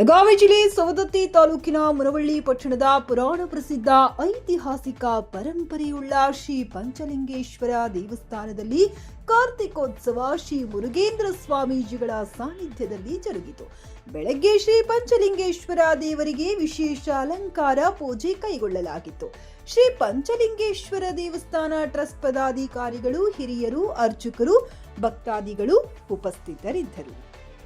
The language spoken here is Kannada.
ಬೆಳಗಾವಿ ಜಿಲ್ಲೆ ಸವದತ್ತಿ ತಾಲೂಕಿನ ಮುನವಳ್ಳಿ ಪಟ್ಟಣದ ಪುರಾಣ ಪ್ರಸಿದ್ಧ ಐತಿಹಾಸಿಕ ಪರಂಪರೆಯುಳ್ಳ ಶ್ರೀ ಪಂಚಲಿಂಗೇಶ್ವರ ದೇವಸ್ಥಾನದಲ್ಲಿ ಕಾರ್ತಿಕೋತ್ಸವ ಶ್ರೀ ಮುರುಗೇಂದ್ರ ಸ್ವಾಮೀಜಿಗಳ ಸಾನ್ನಿಧ್ಯದಲ್ಲಿ ಜರುಗಿತು. ಬೆಳಗ್ಗೆ ಶ್ರೀ ಪಂಚಲಿಂಗೇಶ್ವರ ದೇವರಿಗೆ ವಿಶೇಷ ಅಲಂಕಾರ ಪೂಜೆ ಕೈಗೊಳ್ಳಲಾಗಿತ್ತು. ಶ್ರೀ ಪಂಚಲಿಂಗೇಶ್ವರ ದೇವಸ್ಥಾನ ಟ್ರಸ್ಟ್ ಪದಾಧಿಕಾರಿಗಳು, ಹಿರಿಯರು, ಅರ್ಚಕರು, ಭಕ್ತಾದಿಗಳು ಉಪಸ್ಥಿತರಿದ್ದರು.